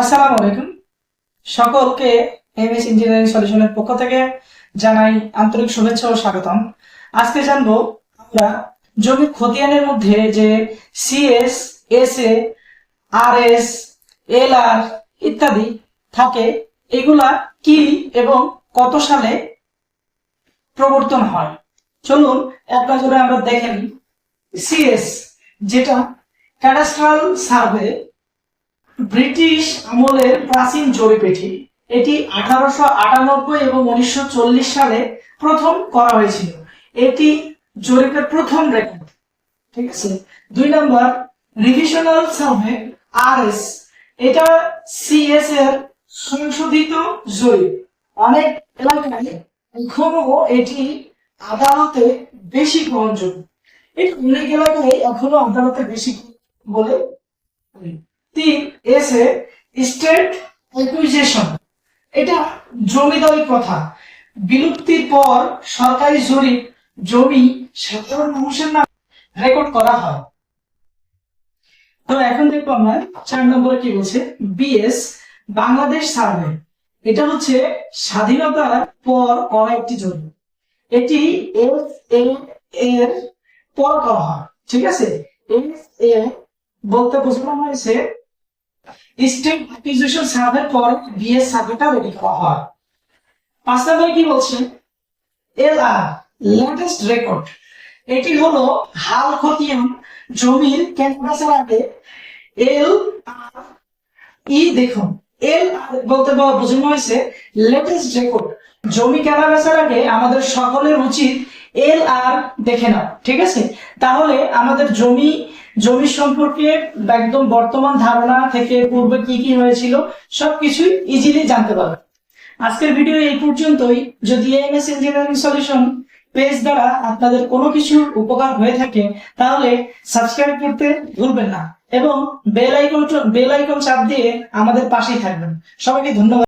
আসসালামু আলাইকুম। সকলকে এম এস ইঞ্জিনিয়ারিং সলিউশনের পক্ষ থেকে জানাই আন্তরিক শুভেচ্ছা ও স্বাগতম। আজকে জানব আমরা জমির খতিয়ানের মধ্যে যে CS S A R S L R ইত্যাদি থাকে, এগুলা কি এবং কত সালে প্রবর্তন হয়? চলুন, এক নজরে আমরা দেখে নিই। সিএস যেটা ক্যাডাস্ট্রাল সার্ভে ব্রিটিশ আমলের প্রাচীন জরিপেটি এটি আঠারোশো আটানব্বই এবং উনিশশো চল্লিশ সালে প্রথম করা হয়েছিল। এটি জরিপের প্রথম রেকর্ড ঠিক আছে? দুই নম্বর রিভিশনাল সার্ভে আর এস এটা সিএস এর সংশোধিত জরিপ। অনেক এলাকায় এখনও এটি আদালতে বেশি গ্রহণযোগ্য। এটি অনেক এলাকায় এখনও আদালতে বেশি বলে তিন এসে স্টেট অ্যাকুইজিশন। এটা জমিদারি প্রথা বিলুপ্তির পর সরকারি জরিপ জমি সাধারণ মানুষের নামে রেকর্ড করা হয়। তো এখন দেখব আমরা চার নম্বরে কি বলছে? BS, Bangladesh survey. এটা হচ্ছে স্বাধীনতার পর করা একটি জরিপ এটি এস এ এর পর করা হয়। ঠিক আছে? এস এ বলতে বোঝানো হয়েছে স্টেট অ্যাকুইজিশন সার্ভের পর বিএস সার্ভেটা রেডি করা হয়। পাঁচ নম্বরে কি এল আর লেটেস্ট রেকর্ড এটি হলো হাল খতিয়ান জমির ক্যানভাসের আগে এল আর ই দেখুন। এল বলতে বোঝানো হয়েছে লেটেস্ট রেকর্ড জমি কেনা বেচার আগে আমাদের সকলের উচিত এল আর দেখে নাও, ঠিক আছে? তাহলে আমাদের জমি জমি সম্পর্কে একদম বর্তমান ধারণা থেকে পূর্বে কি কি হয়েছিল, সবকিছুই ইজিলি জানতে পারবে। আজকের ভিডিও এই পর্যন্তই। যদি এমএস ইঞ্জিনিয়ারিং সলিউশন পেজ দ্বারা আপনাদের কোনো কিছু উপকার হয়ে থাকে, তাহলে সাবস্ক্রাইব করতে ভুলবেন না এবং বেল আইকন বেল আইকন চাপ দিয়ে আমাদের পাশেই থাকবেন। সবাইকে ধন্যবাদ।